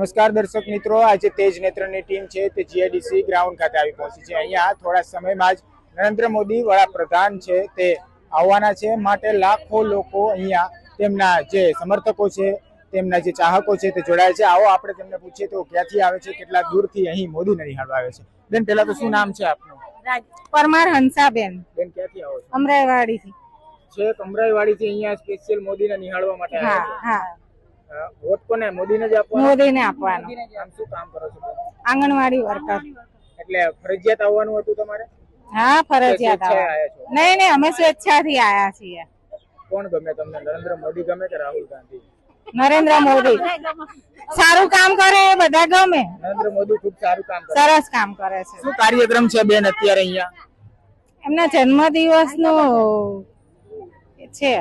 નમસ્કાર દર્શક મિત્રો આજે તેજ નેત્રની ટીમ છે તે જીઆઈડીસી ગ્રાઉન્ડ ખાતે આવી પહોંચી છે. અહીંયા થોડા સમયમાં જ નરેન્દ્ર મોદી વડાપ્રધાન છે તે આવવાના છે. માટે લાખો લોકો અહીંયા તેમના જે સમર્થકો છે તેમના જે ચાહકો છે તે જોડાય છે. આવો આપણે તેમને પૂછીએ તો ક્યાંથી આવે છે કેટલા દૂરથી અહીં મોદીને નિહાળવા આવે છે? બેન પહેલા તો શું નામ છે આપનું? પરમાર હંસાબેન. બેન ક્યાંથી આવો છો? અમરાઈવાડીથી. છે કમરાઈવાડીથી અહીંયા સ્પેશિયલ મોદીને નિહાળવા માટે આવ્યા હા. વોટ કોને? મોદીને જ આપવાનો? મોદીને આપવાનો. આમ શું કામ કરો છો આંગણવાડી વર્કર. એટલે ફરજિયાત આવવાનું હતું તમારે? હા ફરજિયાત છો? નહીં નહીં અમે સ્વેચ્છાથી આયા છીએ. કોણ ગમે તમને? નરેન્દ્ર મોદી ગમે કે રાહુલ ગાંધી? નરેન્દ્ર મોદી. સારું કામ કરે એ બધા ગમે. નરેન્દ્ર મોદી ખૂબ સારું કામ કરે. સરસ કામ કરે છે. શું કાર્યક્રમ છે બેન અત્યારે અહીંયા? એમના જન્મદિવસ નો છે.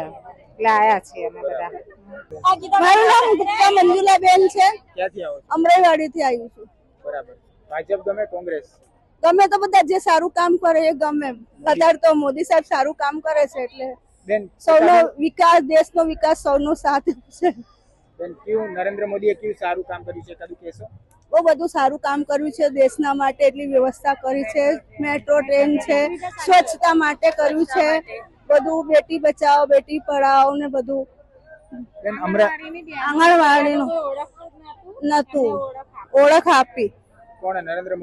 એટલે આયા છીએ અમે બધા. મારું નામ ગુપ્તા મંજુલાબેન છે. ક્યાંથી આવો છો? અમરાઈવાડી થી આવ્યું છું. બરાબર. ભાજપ ગમે કોંગ્રેસ? ગમે તો બધા જે સારું કામ કરે એ ગમે. અત્યારે તો મોદી સાહેબ સારું કામ કરે છે એટલે સૌનો વિકાસ દેશનો વિકાસ સૌનો સાથ છે. બેન કયું નરેન્દ્ર મોદીએ કયું સારું કામ કર્યું છે કદું કહેશો? બહુ બધું સારું કામ કર્યું છે દેશના માટે એટલી વ્યવસ્થા કરી છે મેટ્રો ટ્રેન છે સ્વચ્છતા માટે કર્યું છે. બધું બેટી બચાવો બેટી પઢાઓ ને બધું બેન અમરા આંગણવાડીનું નતું ઓળખ આપી. નરેન્દ્ર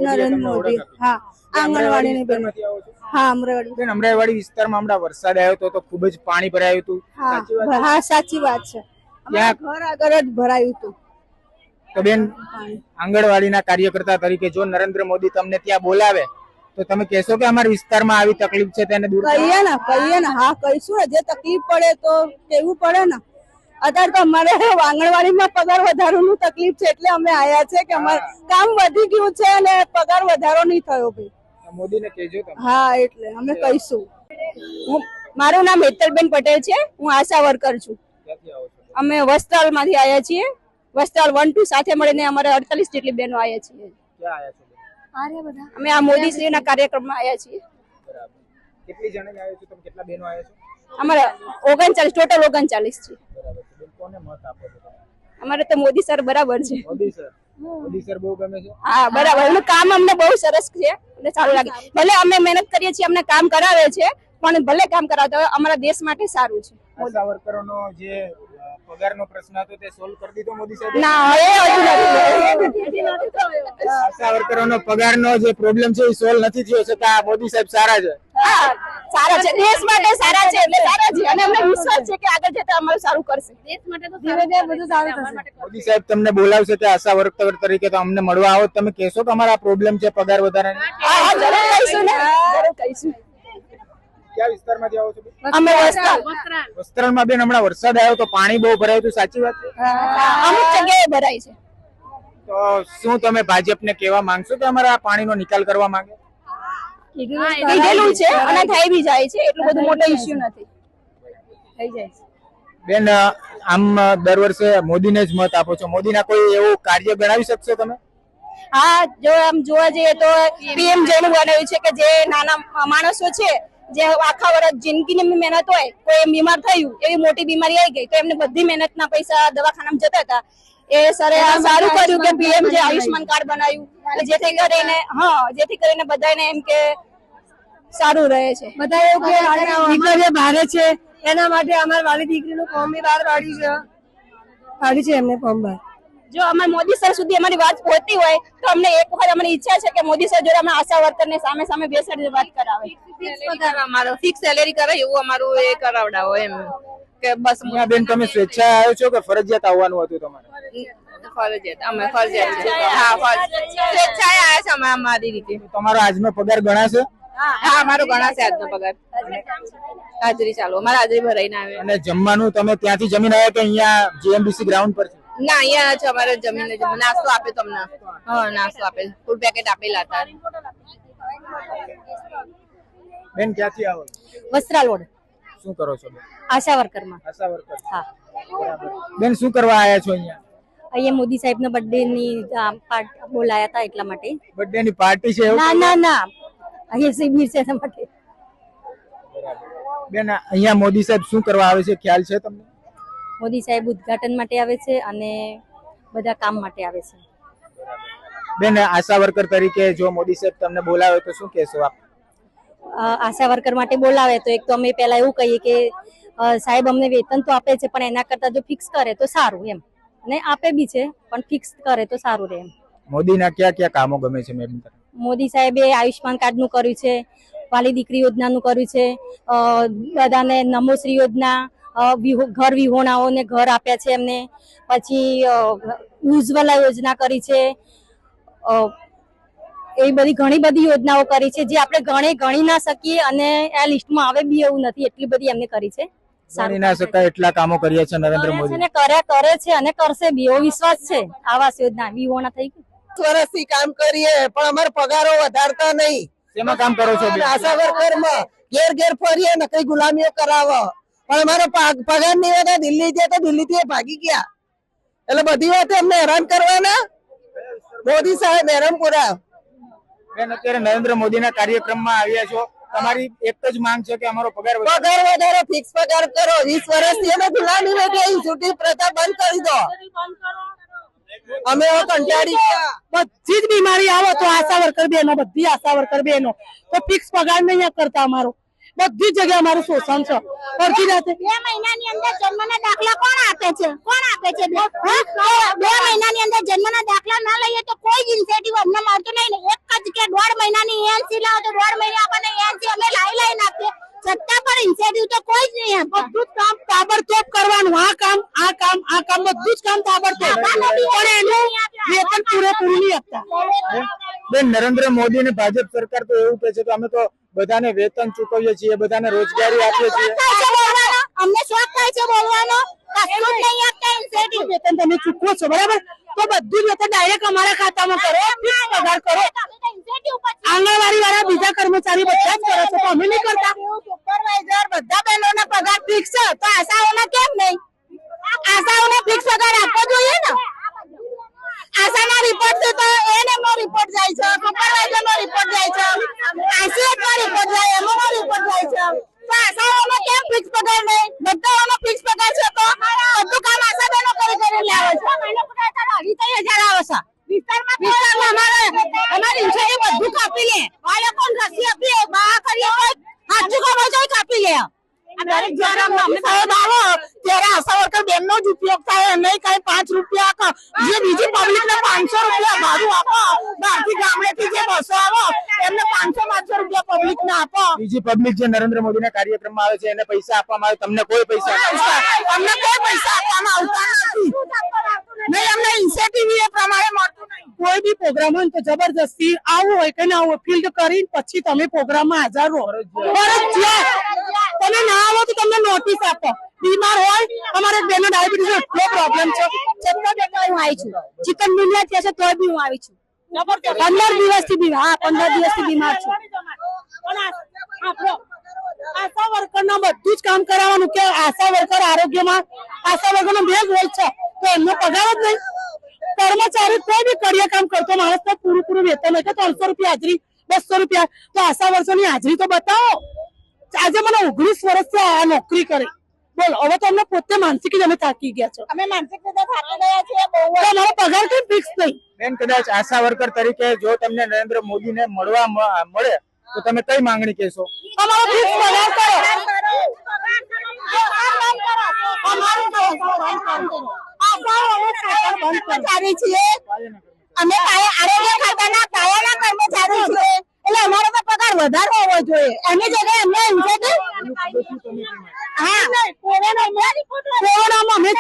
મોદી. હા બેન વિસ્તારમાંથી આવો છો? હા અમરાઈવાડી બેન અમરાઈવાડી વિસ્તારમાં હમણાં વરસાદ આવ્યો હતો તો ખૂબ જ પાણી ભરાયું હતું. હા સાચી વાત હા સાચી વાત છે. ઘર આગળ જ ભરાયું હતું. તો બેન આંગણવાડીના કાર્યકર્તા તરીકે જો નરેન્દ્ર મોદી તમને ત્યાં બોલાવે તો તમે કહેશો કે અમારા વિસ્તારમાં આવી તકલીફ છે તેને દૂર કહીએ ને કહીએ ને. હા કહીશું ને. જે તકલીફ પડે તો કેવું પડે ને? અત્યારે તો અમારે આંગણવાડીમાં પગાર વધારોનું તકલીફ છે એટલે અમે આયા છે કે અમારે કામ વધી ગયું છે અને પગાર વધારો નહીં થયો ભાઈ. મોદીને કહેજો હા એટલે અમે કહીશું. હું મારું નામ હેતલબેન પટેલ છે. હું આશા વર્કર છું. અમે વસ્ત્રાલમાંથી આવ્યા છીએ. વસ્ત્રાલ વન ટુ સાથે મળીને અમારે અડતાલીસ જેટલી બહેનો આવ્યા છીએ? અમે આ મોદીશ્રીના કાર્યક્રમમાં આવ્યા છીએ. કેટલી જણે આવ્યો છો તમે? કેટલા બહેનો આવ્યા છો? અમારે ઓગણચાલીસ ટોટલ ઓગણચાલીસ છે કોને મત આપો છો અમારે તો મોદી સર બરાબર છે. મોદી સર. મોદી સર બહુ ગમે છે. હા બરાબર. એમનું કામ અમને બહુ સરસ છે સારું લાગે. ભલે અમે મહેનત કરીએ છીએ અમને કામ કરાવે છે પણ ભલે કામ કરાવતા હોય અમારા દેશ માટે સારું છે. આશા વર્કરોનો જે પગારનો પ્રશ્ન હતો તે સોલ્વ કરી દીધો મોદી સાહેબે? ના એ હજુ નથી આશા વર્કરોનો પગારનો જે પ્રોબ્લેમ છે એ સોલ્વ નથી થયો છતાં મોદી સાહેબ સારા છે. હા, સારા છે. દેશ માટે સારા છે એટલે સારા છે. અને અમને વિશ્વાસ છે કે આગળ જતા અમારું સારું કરશે. દેશ માટે તો ધીરે ધીરે બધું સારું થશે. મોદી સાહેબ તમને બોલાવશે તે આશા વર્કર તરીકે તો અમને મળવા આવો. તમે કહેશો કે અમારા પ્રોબ્લેમ છે પગાર વધારાની? હા હા, જરૂર કહીશું. ને. જરૂર કહીશું. કયા છો બેન? અમે વસ્ત્રાલ. વસ્ત્રાલમાં બેન હમણાં વરસાદ આવ્યો તો પાણી બહુ ભરાયું હતું. સાચી વાત છે? અમુક જગ્યાએ ભરાય છે. તો શું તમે ભાજપને કહેવા માંગશો કે અમારા પાણીનો નિકાલ કરવા માંગે? કીધેલું છે અને થઈ બી જાય છે એટલું બધું મોટો ઇસ્યુ નથી. થઈ જાય છે. બેન આમ દર વર્ષે મોદીને જ મત આપો છો. મોદીના કોઈ એવું કાર્ય ગણાવી શકશો તમે? હા જો આમ જોવા જઈએ તો પીએમ જેવું બનાવ્યું છે કે જે નાના માણસો છે જે આખા વર્ષ જિંદગીની મહેનત હોય કોઈ એમ બીમાર થયું એવી મોટી બીમારી આવી ગઈ તો એમને બધી મહેનતના પૈસા દવાખાનામાં જતા હતા. એ સરે સારું કર્યું કે પીએમ જે આયુષ્માન કાર્ડ બનાવ્યું. જેથી કરીને હા જેથી કરીને બધાને એમ કે સારું રહે છે. બધા એવું કે દીકરીઓ ભારે છે. એના માટે અમારી વાલી દીકરીનું ફોર્મ બી બહાર પાડ્યું છે. પાડ્યું છે એમને ફોર્મ બહાર. જો અમારે મોદી સર સુધી અમારી વાત પહોંચતી હોય તો અમને એક વખત અમારી ઈચ્છા છે કે મોદી સર જોડે અમે આશા વર્કરને સામે સામે બેસાડીને વાત કરાવે. અમારો ફિક્સ સેલેરી કરે એવું અમારું એ કરાવડાવો એમ. કે બસ અહીંયા બેન તમે સ્વેચ્છા આવ્યો છો કે ફરજિયાત આવવાનું હતું તમારે? ફરજિયાત અમે ફરજિયાત હા ફરજિયાત. સ્વેચ્છાએ આવ્યા છે અમે અમારી રીતે. તમારો આજનો પગાર ગણાશે? હા અમારો ઘણા છે આજનો પગાર. હાજરી ચાલુ. અમારે હાજરી ભરાઈને આવે અને જમવાનું તમે ત્યાંથી જમીન આવ્યા કે અહીંયા જીએમડીસી ગ્રાઉન્ડ પર ના અહીંયા છે અમારે જમીન નાસ્તો આપે તમને હા નાસ્તો આપે. ફૂડ પેકેટ આપેલા હતા. બેન ક્યાંથી આવો? વસ્ત્રાલ શું કરો છો બેન? વર્કરમાં આશા વર્કર. હા. બેન શું કરવા આવ્યા છો અહીંયા? અહીંયા મોદી સાહેબના બર્થડે ની બોલાયા હતા એટલા માટે. બર્થડે ની પાર્ટી છે એવું ના ના ના. અહીંયા શિબિર છે એના માટે. બેન અહીંયા મોદી સાહેબ શું કરવા આવે છે ખ્યાલ છે તમને? મોદી સાહેબ ઉદ્ઘાટન માટે આવે છે અને બધા કામ માટે આવે છે. બેન આશા વર્કર તરીકે જો મોદી સાહેબ તમને બોલાવે તો શું કહેશો આપ? આશા વર્કર માટે બોલાવે તો એક તો અમે પહેલા એવું કહીએ કે સાહેબ અમને વેતન તો આપે છે પણ એના કરતા જો ફિક્સ કરે તો સારું એમ. ને આપે બી છે પણ ફિક્સ કરે તો સારું રહે એમ. મોદીના કયા કયા કામો ગમે છે મેડમ મોદી સાહેબે આયુષ્માન કાર્ડનું કર્યું છે વાલી દીકરી યોજનાનું કર્યું છે બધાને નમોશ્રી યોજના ઘર વિહોણાઓને ઘર આપ્યા છે એમને. પછી ઉજ્જવલા યોજના કરી છે. એ એવી બધી ઘણી બધી યોજનાઓ કરી છે જે આપણે ગણે ગણી ના શકીએ અને આ લિસ્ટમાં આવે બી એવું નથી એટલી બધી એમને કરી છે. ના શકાય એટલા કામો કર્યા છે નરેન્દ્ર મોદી. ને કર્યા કરે છે અને કરશે બી એવો વિશ્વાસ છે. આવાસ યોજના વિહોણા થઈ ગઈ. વર્ષથી કામ કરીએ પણ અમારે પગારો વધારતા નહીં. એમાં કામ કરો છો? આશા વર્કરમાં ઘેર ઘેર ફરીએ નકરી ગુલામીઓ કરાવો. પણ અમારો પગાર નહીં વધે દિલ્હી જે તો દિલ્હી થી ભાગી ગયા. એટલે બધી વાત અમને હેરાન કરવાના. મોદી સાહેબ હેરાનપુરા બેન અત્યારે નરેન્દ્ર મોદીના કાર્યક્રમમાં આવ્યા છો. તમારી એક જ માંગ છે કે અમારો પગાર વધારો. પગાર વધારો ફિક્સ પગાર કરો. વીસ વર્ષથી અમે ગુલામી બેઠી છૂટી પ્રથા બંધ કરી દો. અમે કંટાળી બધી જ બીમારી આવે તો આશા વર્કર બેનો બધી આશા વર્કર બેનો તો ફિક્સ પગાર નહીં કરતા અમારો. બધી જ જગ્યાએ અમારું શોષણ છે. અડધી રાતે. બે મહિનાની અંદર જન્મના દાખલા કોણ આપે છે? કોણ આપે છે? બે? મહિનાની અંદર જન્મના દાખલા ના લઈએ તો કોઈ ઇન્સેન્ટિવ અમને મળતું નહીં એક જ કે દોઢ મહિનાની એનસી લાવો તો દોઢ મહિને આપણને એનસી અમે લાઈ લાઈ નાખીએ છતાં પર ઇન્સેન્ટિવ તો કોઈ જ નહીં બધું જ કામ તાબડતોબ કરવાનું. આ કામ આ કામ આ કામ બધું જ કામ તાબડતોબ. પણ એનું વેતન પૂરેપૂરું નહીં આપતા. બેન નરેન્દ્ર મોદી અને ભાજપ સરકાર તો એવું કહે છે કે અમે તો બધાને વેતન ચૂકવીએ છીએ બધાને રોજગારી આપીએ છીએ અમને શોખ થાય છે બોલવાનો. કશું જ નહીં આપતા ઇન્સેન્ટિવ વેતન તમે ચૂકવો છો બરાબર? તો બધું જ વેતન ડાયરેક્ટ અમારા ખાતામાં કરો. ફિક્સ પગાર કરો. આંગણવાડી વાળા બીજા કર્મચારી બધા જ કરે છે તો અમે નહીં કરતા? સુપરવાઇઝર બધા બહેનોના પગાર ફિક્સ છે તો આશાઓના કેમ નહીં? આશાઓને ફિક્સ પગાર આપવો જોઈએ ને? આશાના રિપોર્ટ છે તો એને નો રિપોર્ટ જાય છે સુપરવાઇઝર નો રિપોર્ટ જાય છે આઈસીએસ નો રિપોર્ટ જાય એમઓ નો રિપોર્ટ જાય છે. તો આશાઓનો કેમ ફિક્સ પગાર નહીં? બધાઓનો ફિક્સ પગાર છે તો બધું કામ આશા બહેનો કરી કરીને લાવે છે. મહિનો પગાર તારો અઢી હજાર આવે છે. વિસ્તારમાં અમારે અમારે ઇન્સ્યોરન્સ બધું કાપી લે. વાલે કોણ રસી આપીએ બહાર કરીએ હાથ કાપી લે. સાહેબ આવો ત્યારે આશા વર્કર બેન જ ઉપયોગ થાય નહીં કઈ પાંચ રૂપિયા ક- જે બીજી પબ્લિક ને પાંચસો રૂપિયા ભાડું આપો બહાર ગામડેથી જે બસો આવો એમને પાંચસો પાંચસો રૂપિયા પબ્લિક ને આપો. બીજી પબ્લિક જે નરેન્દ્ર મોદીના કાર્યક્રમમાં આવે છે એને પૈસા આપવામાં આવે તમને કોઈ પૈસા તમને અમને કોઈ પૈસા આપવામાં આવતા નથી. નહીં અમને ઇન્સેન્ટિવ એ પ્રમાણે મળતું નહીં. કોઈ બી પ્રોગ્રામ હોય તો જબરજસ્તી આવું હોય કે ના આવું ફિલ્ડ કરીને પછી તમે પ્રોગ્રામમાં હાજર રહો. તમે ના આવો તો તમને નોટિસ આપો. બીમાર હોય અમારે બેનો ડાયાબિટીસ એટલો પ્રોબ્લેમ છે. છતાં બેટા હું આવી છું. ચિકન ગુનિયા થયા છે તોય બી હું આવી છું. પંદર દિવસથી બીમાર હા પંદર દિવસથી બીમાર છું. આશા વર્કર નો બધું જ કામ કરાવવાનું કે આશા વર્કર આરોગ્યમાં આશા વર્કર નો બે હોય છે તો એમનો પગાર જ નહીં. કર્મચારી કોઈ બી કડિયા કામ કરતો માણસ તો પૂરું પૂરું વેતન હોય કે ત્રણસો રૂપિયા હાજરી બસો રૂપિયા. તો આશા વર્ષોની હાજરી તો બતાવો. આજે મને ઓગણીસ વર્ષથી આ નોકરી કરી. બોલ હવે તો અમને પોતે માનસિક જ અમે થાકી ગયા છો. અમે માનસિક રીતે થાકી ગયા છીએ બહુ તો અમારો પગાર કઈ ફિક્સ નહીં. બેન કદાચ આશા વર્કર તરીકે જો તમને નરેન્દ્ર મોદીને મળવા મળે તો તમે કઈ માંગણી કહેશો? અમારો ફિક્સ પગાર કરો. અમે આરોગ્ય ખાતાના કાયાના કર્મચારી છીએ એટલે અમારો વધારે હોવો જોઈએ. એની જગ્યાએ એમને incentive- હા. કોરોનામાં અમે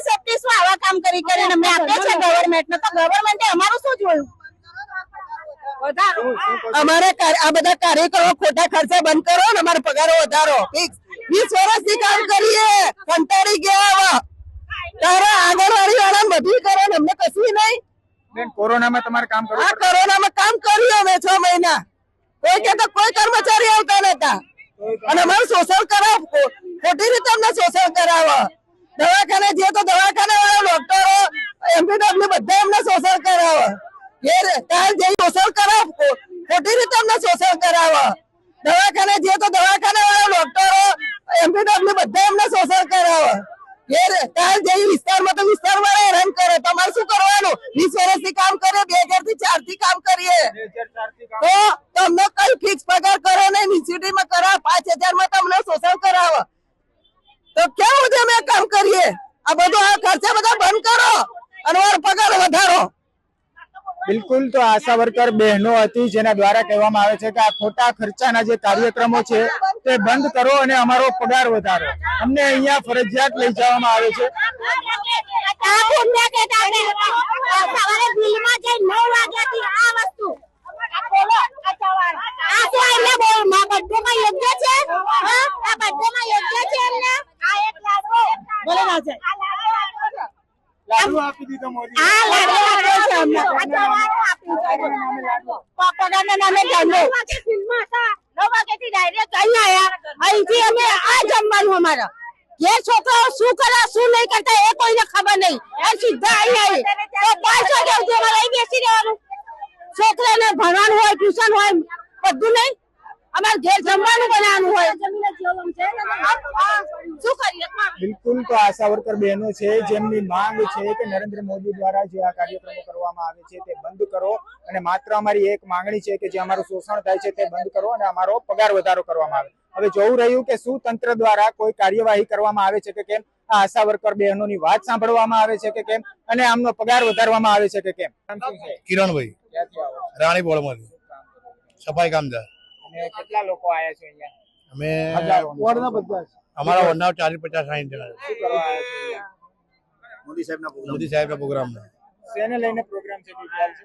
સેફટી શું? આવા કામ કરી કરીને અમે છીએ ગવર્મેન્ટ તો ગવર્મેન્ટે અમારું શું જોયું? અમારે આ બધા કાર્યક્રમો ખોટા ખર્ચા બંધ કરો ને અમારો પગારો વધારો. વીસ વર્ષથી કામ કરીએ. કંટાળી ગયા તારે આંગણવાડી વાળા બધી કરો ને અમને કશું નહીં. બેન કોરોનામાં તમારે કામ કરવું આ કોરોનામાં કામ કર્યું અમે છ મહિના. કોઈ કે તો કોઈ કર્મચારી આવતા નતા અને અમારું શોષણ કરાવ. ખોટી રીતે અમને શોષણ કરાવો. દવાખાને જે તો દવાખાને વાળા ડોક્ટરો એમપીડબ્લ્યુ બધા એમને શોષણ કરાવે. ઘેર કાલ જે શોષણ કરાવ ખોટી રીતે એમને શોષણ કરાવે. દવાખાને જે તો દવાખાને વાળા ડોક્ટરો એમપીડબ્લ્યુ બધા એમને શોષણ કરાવે. ઘેર કાલ જે વિસ્તારમાં તો વિસ્તાર વાળા હેરાન કરે. તમારે શું કરવાનું? વીસ વર્ષથી કામ કરે બે હજારથી ચારથી કામ કરીએ તો તમને કઈ ફિક્સ પગાર કરો ને મ્યુનિસિપાલિટી માં કરાવ પાંચ હજારમાં તમને શોષણ કરાવો. તો કેમ અમે કામ કરીએ? આ બધું આ ખર્ચા બધા બંધ કરો. અને પગાર વધારો. બિલકુલ તો આશા વર્કર બહેનો હતી જેના દ્વારા કહેવામાં આવે છે કે આ ખોટા ખર્ચાના જે કાર્યક્રમો છે તે બંધ કરો અને અમારો પગાર વધારો. અમને અહીંયા ફરજિયાત લઈ જવામાં આવે છે. સવારે બિલમાં જઈ નવ વાગ્યાથી આ વસ્તુ આ બોલો આ જવાનું આ શું એમને બોલમાં બધેમાં યોગ્ય છે હા આ બધેમાં છે એમને આ એક લાડવો બોલે ના છે લાડુ આપી દીધો મોદી પગારના નામે ઘરનો નવ વાગ્યાથી ડાયરેક્ટ અહીં આયા. અહીંથી અમે આ જમવાનું અમારા. જે છોકરાઓ શું કરે શું નહીં કરતા એ કોઈને ખબર નહીં. એ સીધા અહીં આવી. તો પાંચ વાગ્યા સુધી અમારે અહીં બેસી રહેવાનું. છોકરાને ભણવાનું હોય ટ્યુશન હોય બધું નહીં. અમારે ઘેર જમવાનું બનાવવાનું હોય. શું કરીએ? બિલકુલ તો આશા વર્કર બહેનો છે જેમની માંગ છે કે નરેન્દ્ર મોદી દ્વારા જે આ કાર્યક્રમો કરવામાં આવે છે તે બંધ કરો. અને માત્ર અમારી એક માંગણી છે કે જે અમારું શોષણ થાય છે તે બંધ કરો અને અમારો પગાર વધારો કરવામાં આવે. હવે જોવું રહ્યું કે શું તંત્ર દ્વારા કોઈ કાર્યવાહી કરવામાં આવે છે કે કેમ? આ આશા વર્કર બહેનોની વાત સાંભળવામાં આવે છે કે કેમ? અને આમનો પગાર વધારવામાં આવે છે કે કેમ? કિરણભાઈ? રાણી બોળમાંથી સફાઈ કામદાર. કેટલા લોકો આયા છે અહીંયા? અમે વોર્ડના બધા અમારા વનના ચાલીસ પચાસ સાઈઠ જણા છે. શું કરવા આયા છે અહીંયા? મોદી સાહેબના પ્રોગ્રામમાં. શેને લઈને પ્રોગ્રામ છે કઈ ખ્યાલ છે?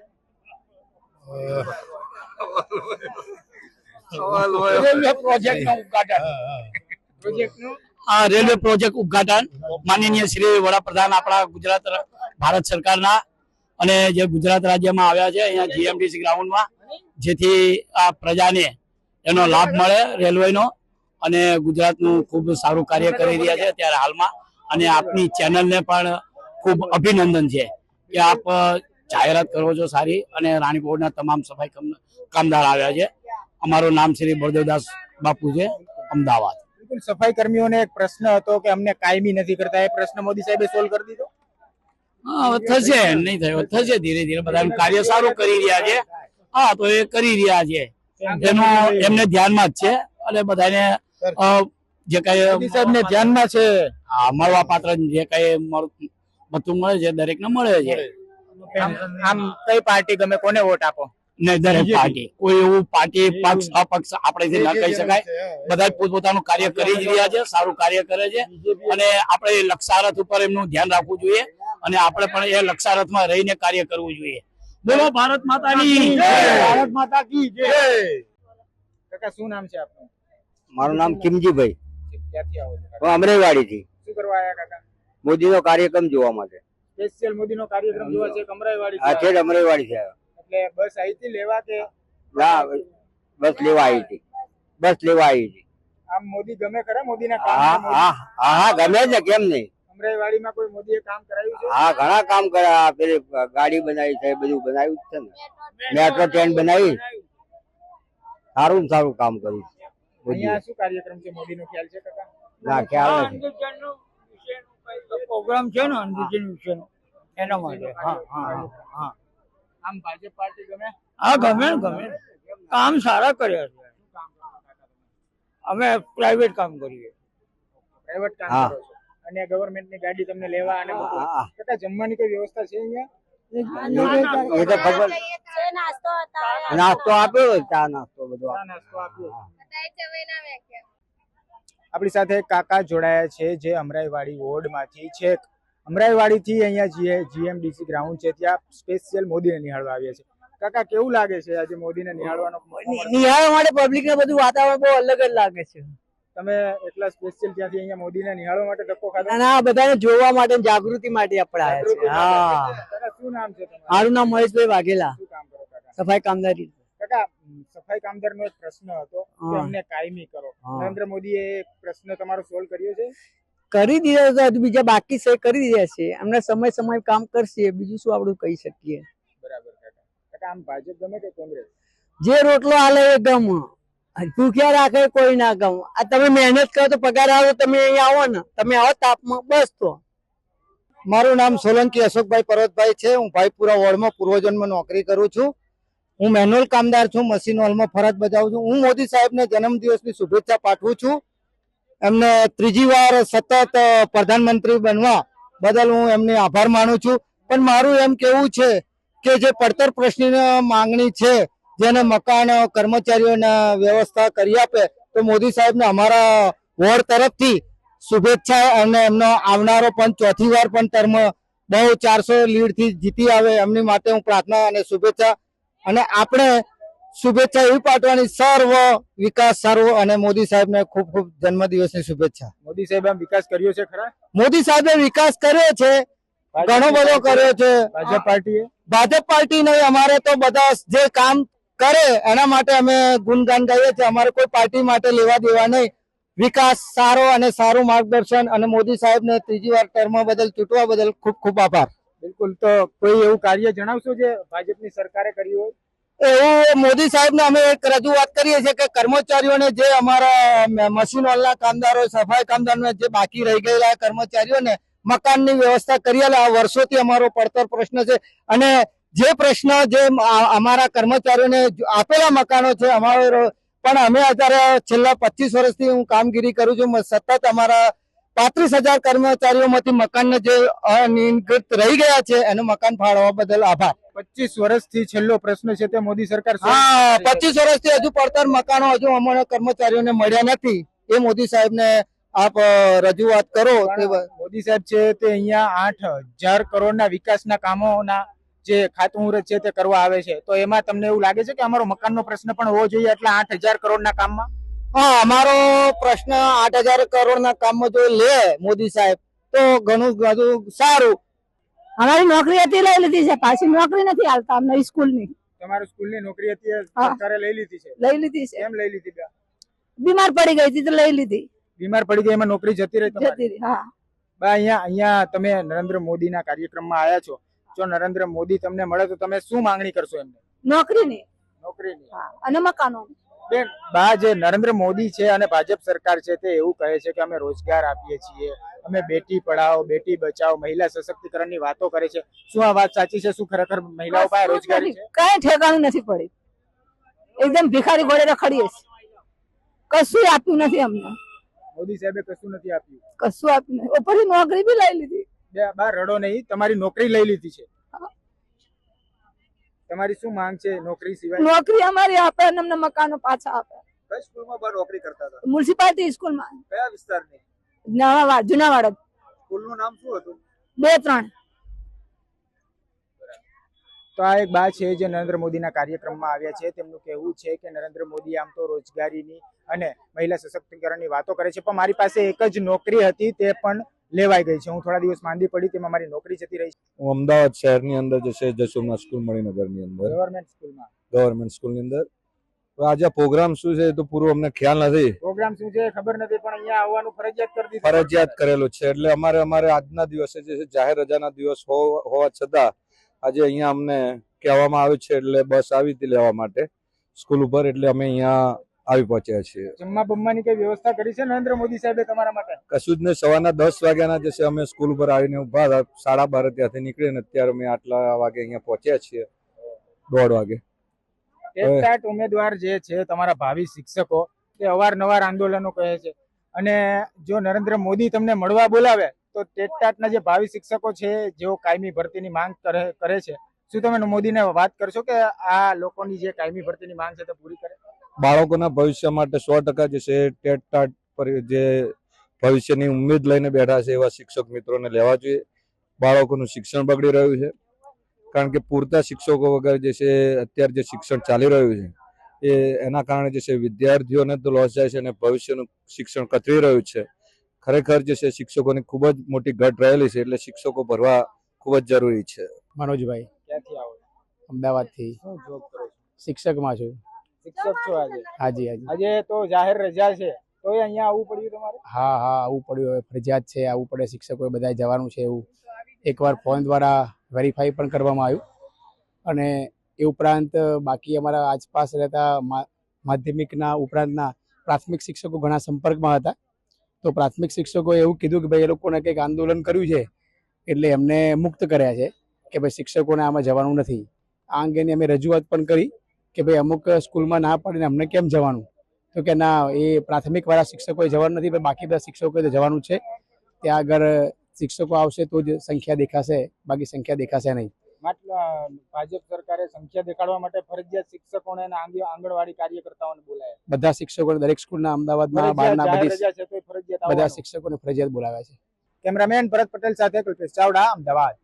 પ્રોજેક્ટનું આ રેલવે પ્રોજેક્ટ ઉદઘાટન માનનીય શ્રી વડાપ્રધાન આપણા ગુજરાત ર- ભારત સરકારના અને જે ગુજરાત રાજ્યમાં આવ્યા છે અહીંયા જીએમડીસી ગ્રાઉન્ડમાં જેથી આ પ્રજાને એનો લાભ મળે રેલવેનો અને ગુજરાતનું ખૂબ સારું કાર્ય કરી રહ્યા છે અત્યારે હાલમાં. અને આપની ચેનલને પણ ખૂબ અભિનંદન છે કે આપ જાહેરાત કરો છો સારી અને રાણીપોળના તમામ સફાઈ કામ- કામદાર આવ્યા છે. અમારું નામ શ્રી બળદેવદાસ બાપુ છે અમદાવાદ. સફાઈ કર્મીઓને એક પ્રશ્ન હતો કે અમને કાયમી નથી કરતા. એ પ્રશ્ન મોદી સાહેબે સોલ્વ કરી દીધો? હા થશે. નહીં થયો. થશે ધીરે ધીરે. બધા કાર્ય સારું કરી રહ્યા છે. હા તો એ કરી રહ્યા છે. એનું એમને ધ્યાનમાં જ છે અને બધાને જે કઈ સાહેબને ધ્યાનમાં છે? હા, મળવા પાત્ર જે કઈ બધું મળે છે દરેક ને મળે છે. આમ કઈ પાર્ટી તમે કોને વોટ આપો? નહીં દરેક પાર્ટી. કોઈ એવું પાર્ટી પક્ષ અપક્ષ આપણે ના કહી શકાય. બધા પોતપોતાનું કાર્ય કરી જ રહ્યા છે સારું કાર્ય કરે છે. અને આપણે એ લક્ષારથ ઉપર એમનું ધ્યાન રાખવું જોઈએ અને આપણે પણ એ લક્ષારથમાં રહીને કાર્ય કરવું જોઈએ. બોલો ભારત માતાની ભારત માતા કી જય. કાકા શું નામ છે આપનું? મારું નામ કિમજીભાઈ. ક્યાંથી આવો છો હું અમરેવાડી અમરેવાડીથી. શું કરવા આવ્યા કાકા? મોદીનો કાર્યક્રમ જોવા માટે. સ્પેશિયલ મોદીનો કાર્યક્રમ જોવા છે અમરેવાડી આ છે અમરેવાડી છે એટલે બસ અહીંથી લેવા કે? ના બસ લેવા આવી હતી. બસ લેવા આવી હતી. આમ મોદી ગમે કરે મોદી હા કામ હા હા હા ગમે છે ને કેમ નહીં? અમરાઈવાડીમાં કોઈ મોદીએ કામ કરાવ્યું છે? હા ઘણા કામ કર્યા. પેલી ગાડી બનાવી છે બધું બનાવ્યું છે ને. મેટ્રો ટ્રેન બનાવી. સારું ને સારું કામ કર્યું અહીંયા શું કાર્યક્રમ છે? મોદીનો ખ્યાલ છે કાકા? ના ખ્યાલ નથી. પ્રોગ્રામ છે ને અંદિજન વિશેનો? એના માટે. હા હા હા. આમ ભાજપ પાર્ટી ગમે? હા ગમે ને ગમે કામ સારા કર્યા છે. અમે પ્રાઇવેટ કામ કરીએ. પ્રાઇવેટ કામ કરો અને ગવર્મેન્ટની ગાડી તમને લેવા અને કાકા જમવાની કોઈ વ્યવસ્થા છે અહીંયા? એ તો ખબર નાસ્તો હતા નાસ્તો. આપ્યો ચા નાસ્તો બધું નાસ્તો આપ્યો. આપણી સાથે કાકા જોડાયા છે જે અમરાઈવાડી વોર્ડમાંથી છે. અમરાઈવાડીથી અહીંયા જે જીએમડીસી ગ્રાઉન્ડ છે. ત્યાં સ્પેશિયલ મોદીને નિહાળવા આવ્યા છે. કાકા કેવું લાગે છે આજે મોદીને નિહાળવાનો? નિહાળવા માટે પબ્લિક ને બધું વાતાવરણ બહુ અલગ જ લાગે છે. તમે એટલા સ્પેશિયલ ત્યાંથી અહીંયા મોદીને નિહાળવા માટે ધક્કો ખાધો? ના બધાને જોવા માટે જાગૃતિ માટે આપણે આવ્યા છે હા. શું નામ છે તમારું? મારું નામ મહેશભાઈ વાઘેલા. સફાઈ કામદારી. કાકા સફાઈ કામદારનો એક પ્રશ્ન હતો કે અમને કાયમી કરો. નરેન્દ્ર મોદીએ એ પ્રશ્ન તમારો સોલ્વ કર્યો છે? કરી દીધા તો બીજા બાકી છે કરી દીધા છે. અમને સમય સમય કામ કરશે બીજું શું આપણું કહી શકીએ? બરાબર કાકા. કાકા આમ ભાજપ ગમે કે કોંગ્રેસ? જે રોટલો હાલે એ ગમ. ભૂખ્યા રાખે કોઈ ના ગમ આ તમે મહેનત કરો તો પગાર આવો તમે અહીંયા આવો ને. તમે આવો તાપમાં, બસ તો. મારું નામ સોલંકી અશોકભાઈ પર્વતભાઈ છે. હું ભાઈપુરા વોર્ડમાં પૂર્વજન્મ નોકરી કરું છું. હું મેન્યુઅલ કામદાર છું, મશીન હોલમાં ફરજ બજાવું છું. હું મોદી સાહેબને જન્મદિવસની શુભેચ્છા પાઠવું છું. એમને ત્રીજી વાર સતત પ્રધાનમંત્રી બનવા બદલ હું એમને આભાર માનું છું. પણ મારું એમ કેવું છે કે જે પડતર પ્રશ્નની માંગણી છે જેને મકાન કર્મચારીઓને વ્યવસ્થા કરી આપે તો મોદી સાહેબને અમારા વોર્ડ તરફથી શુભેચ્છા અને એમનો આવનારો પણ ચોથી વાર પણ ટર્મ બહુ ચારસો લીડથી જીતી આવે એમની માટે હું પ્રાર્થના અને શુભેચ્છા. અને આપણે શુભેચ્છા એવી પાઠવાની સર્વ વિકાસ સર્વ અને મોદી સાહેબને ખૂબ ખૂબ જન્મદિવસની શુભેચ્છા. મોદી સાહેબ વિકાસ કર્યો છે ખરા? મોદી સાહેબે વિકાસ કર્યો છે ઘણો બધો કર્યો છે. ભાજપ પાર્ટીએ? ભાજપ પાર્ટી નહીં અમારે તો બધા જે કામ કરે એના માટે અમે ગુણગાન ગાઈએ છીએ. અમારે કોઈ પાર્ટી માટે લેવા દેવા નહીં. વિકાસ સારો અને સારું માર્ગદર્શન અને મોદી સાહેબને ત્રીજી વાર ટર્મ બદલ ચૂંટવા બદલ ખૂબ ખૂબ આભાર. બિલકુલ તો કોઈ એવું કાર્ય જણાવશો જે ભાજપની સરકારે કર્યું હોય? એવું મોદી સાહેબને અમે એક રજૂઆત કરીએ છીએ કે કર્મચારીઓને જે અમારા મશીન હોલના કામદારો સફાઈ કામદારોને જે બાકી રહી ગયેલા કર્મચારીઓને મકાનની વ્યવસ્થા કરી આ વર્ષોથી અમારો પડતર પ્રશ્ન છે. અને જે પ્રશ્ન જે અમારા કર્મચારીઓને આપેલા મકાનો છે અમારો પણ અમે અત્યારે છેલ્લા પચીસ વર્ષથી હું કામગીરી કરું છું. સતત અમારા પાંત્રીસ હજાર કર્મચારીઓમાંથી મકાન જે અનિયંત્રિત રહી ગયા છે એનું મકાન ફાળવવા બદલ આભાર. પચીસ વર્ષથી છેલ્લો પ્રશ્ન છે તે મોદી સરકાર હા પચીસ વર્ષથી હજુ પડતર મકાનો હજુ અમારા કર્મચારીઓને મળ્યા નથી. એ મોદી સાહેબને આપ રજૂઆત કરો. મોદી સાહેબ છે તે અહીંયા આઠ હજાર કરોડના વિકાસના કામોના જે ખાતમુહૂર્ત છે તે કરવા આવે છે. તો એમાં તમને એવું લાગે છે કે અમારો મકાનનો પ્રશ્ન પણ હોવો જોઈએ એટલે આઠ હજાર કરોડના કામમાં? હા અમારો પ્રશ્ન આઠ હજાર કરોડના કામમાં જો લે મોદી સાહેબ તો ઘણું બધું સારું. અમારી નોકરી હતી લઈ લીધી છે પાછી નોકરી નથી હાલતા અમને સ્કૂલની. તમારી સ્કૂલની નોકરી હતી સરકારે લઈ લીધી છે? લઈ લીધી છે. એમ લઈ લીધી બે? બીમાર પડી ગઈ હતી તો લઈ લીધી. બીમાર પડી ગઈ એમાં નોકરી જતી રહી જતી રહી હા. બા અહીંયા અહીંયા તમે નરેન્દ્ર મોદીના કાર્યક્રમમાં આવ્યા છો. જો નરેન્દ્ર મોદી તમને મળે તો તમે શું માંગણી કરશો એમને? નોકરીની. નોકરીની. અને મકાનો. બેન બા જે નરેન્દ્ર મોદી છે અને ભાજપ સરકાર છે તે એવું કહે છે કે અમે રોજગાર આપીએ છીએ અમે બેટી પઢાઓ બેટી બચાવો મહિલા સશક્તિકરણની વાતો કરે છે. શું આ વાત સાચી છે? શું ખરેખર મહિલાઓ પાસે રોજગારી છે? કઈ ઠેકાણું નથી પડી. એકદમ ભિખારી ઘોડે રખડીએ છીએ. કશું આપ્યું નથી અમને. મોદી સાહેબે કશું નથી આપ્યું. કશું આપ્યું નથી. ઉપરથી નોકરી બી લઈ લીધી. બે બા રડો નહીં તમારી નોકરી લઈ લીધી છે. તમારી શું માંગ છે નોકરી સિવાય? નોકરી અમારી આપે અને અમને મકાનો પાછા આપે. કઈ સ્કૂલમાં બા નોકરી કરતા હતા? મ્યુનિસિપાલિટી સ્કૂલમાં. કયા વિસ્તારની? નવાવાડ જુનાવાડ. સ્કૂલનું નામ શું હતું? બે ત્રણ. તો આ એક બા છે જે નરેન્દ્ર મોદીના કાર્યક્રમમાં આવ્યા છે. તેમનું કહેવું છે કે નરેન્દ્ર મોદી આમ તો રોજગારીની અને મહિલા સશક્તિકરણની વાતો કરે છે. પણ મારી પાસે એક જ નોકરી હતી તે પણ લેવાઈ ગઈ છે. હું થોડા દિવસ માંદી પડી તેમાં મારી નોકરી જતી રહી છે. હું અમદાવાદ શહેરની અંદર જે છે જસોમનાથ સ્કૂલ મણિનગરની અંદર. ગવર્મેન્ટ સ્કૂલમાં. ગવર્મેન્ટ સ્કૂલની અંદર. આજે પ્રોગ્રામ શું છે તો પૂરું અમને ખ્યાલ નથી. પ્રોગ્રામ શું છે ખબર નથી પણ અહીંયા આવવાનું ફરજિયાત કરી દીધું. ફરજિયાત કરેલું છે. એટલે અમારે અમારે આજના દિવસે જે છે જાહેર રજાના દિવસ હોવા છતાં આજે અહીંયા અમને કહેવામાં આવ્યું છે એટલે બસ આવી હતી લેવા માટે સ્કૂલ ઉપર. એટલે અમે અહીંયા આવી પહોંચ્યા છીએ. જમવા બમવાની કઈ વ્યવસ્થા કરી છે નરેન્દ્ર મોદી સાહેબે તમારા માટે? કશું જ નહીં સવારના દસ વાગ્યાના જશે અમે સ્કૂલ ઉપર આવીને ઊભા સાડા બાર ત્યાંથી નીકળીને અત્યારે અમે આટલા વાગે અહીંયા પહોંચ્યા છીએ. દોઢ વાગે. ટેટટાટ ઉમેદવાર જે છે તમારા ભાવિ શિક્ષકો તે અવારનવાર આંદોલનો કહે છે. અને જો નરેન્દ્ર મોદી તમને મળવા બોલાવે તો ટેટટાટના જે ભાવિ શિક્ષકો છે જેઓ કાયમી ભરતીની માંગ કરે કરે છે શું તમે મોદીને વાત કરશો કે આ લોકોની જે કાયમી ભરતીની માંગ છે તે પૂરી કરે? બાળકોના ભવિષ્ય માટે સો ટકા જે છે ટેટ ટાટ પર જે ભવિષ્યની ઉમેદ લઈને બેઠા છે એવા શિક્ષક મિત્રોને લેવા જોઈએ. બાળકોનું શિક્ષણ બગડી રહ્યું છે. કારણ કે પૂરતા શિક્ષકો વગર જે છે અત્યારે જે શિક્ષણ ચાલી રહ્યું છે એ એના કારણે જે છે વિદ્યાર્થીઓને તો લોસ જાય છે અને ભવિષ્યનું શિક્ષણ કથળી રહ્યું છે. ખરેખર જે છે શિક્ષકોની ખૂબ જ મોટી ઘટ રહેલી છે એટલે શિક્ષકો ભરવા ખૂબ જ જરૂરી છે. મનોજભાઈ ક્યાંથી આવો અમદાવાદથી. શિક્ષકમાં છું. શિક્ષક છો આજે. હાજી હાજી. આજે તો જાહેર રજા છે. તો અહીંયા આવવું પડ્યું તમારે? હા હા આવવું પડ્યું. હવે ફરજિયાત છે આવવું પડે. શિક્ષકોએ બધા જવાનું છે એવું. એકવાર ફોન દ્વારા વેરીફાઈ પણ કરવામાં આવ્યું. અને એ ઉપરાંત બાકી અમારા આસપાસ રહેતા માધ્યમિકના ઉપરાંતના પ્રાથમિક શિક્ષકો ઘણા સંપર્કમાં હતા. તો પ્રાથમિક શિક્ષકોએ એવું કીધું કે ભાઈ એ લોકોને કંઈક આંદોલન કર્યું છે એટલે એમને મુક્ત કર્યા છે કે ભાઈ શિક્ષકોને આમાં જવાનું નથી. આ અંગેની અમે રજૂઆત પણ કરી. કે ભાઈ અમુક સ્કૂલમાં ના પાડીને અમને કેમ જવાનું? તો કે ના એ પ્રાથમિક વાળા શિક્ષકોએ જવાનું નથી પણ બાકી બધા શિક્ષકોએ તો જવાનું છે. ત્યાં આગળ શિક્ષકો આવશે તો જ સંખ્યા દેખાશે બાકી સંખ્યા દેખાશે નહીં. માટલા ભાજપ સરકારે સંખ્યા દેખાડવા માટે ફરજિયાત શિક્ષકોને અને આંગણવાડી કાર્યકર્તાઓને બોલાયા. બધા શિક્ષકોને દરેક સ્કૂલના અમદાવાદમાં બહારના બધી બધા શિક્ષકોને ફરજિયાત બોલાવ્યા છે. કેમેરામેન ભરત પટેલ સાથે કલ્પેશ ચાવડા અમદાવાદ.